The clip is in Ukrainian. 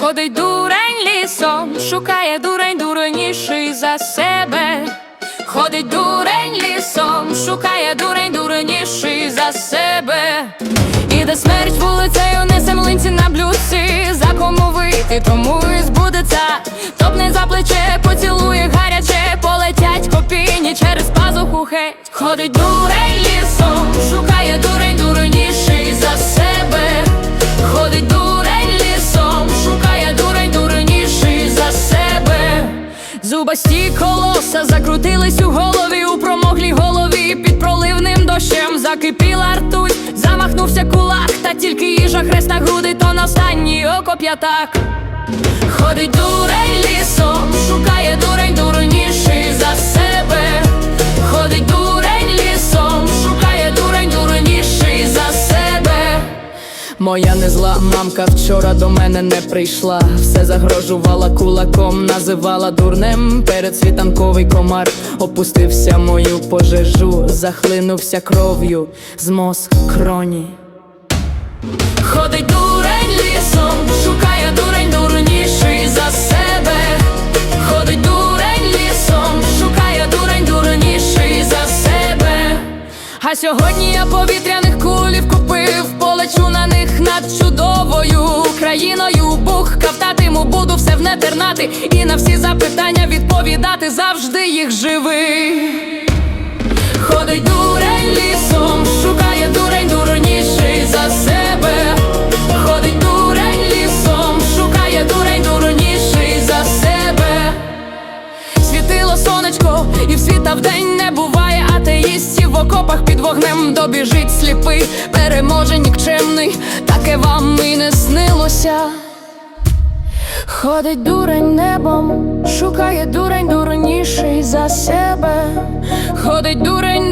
Ходить дурень лісом, шукає дурень дурніший за себе. Ходить дурень лісом, шукає дурень дурніший за себе. Іде смерть вулицею, несе млинці на блюдці За кому вийти, тому і збудеться Топне за плече, поцілує гаряче Полетять копійні через пазуху геть Ходить дурень лісом, шукає Зубасті колоса закрутились у голові, у промоглій голові під проливним дощем закипіла ртуть, замахнувся кулак, та тільки їжа хрест на груди, то на останній окоп'ятак. Ходить дурень Моя незла мамка вчора до мене не прийшла. Все загрожувала кулаком, називала дурнем. Перед світанковий комар опустився мою пожежу, захлинувся кров'ю з мозг кроні. Ходить дурень лісом, шукає дурень дурніший за себе. Ходить дурень лісом, шукає дурень дурніший за себе. А сьогодні я повітряних кулів купив, полечу на них над чудовою країною. Бух кавтатиму, буду все в нетернати і на всі запитання відповідати завжди їх живий. Ходить дурень лісом, шукає дурень дурніший за себе. Ходить дурень лісом, шукає дурень дурніший за себе. Світило сонечко, і в світа вдень в окопах під вогнем добіжить сліпий, переможе нікчемний, таке вам і не снилося. Ходить дурень небом, шукає дурень дурніший за себе. Ходить дурень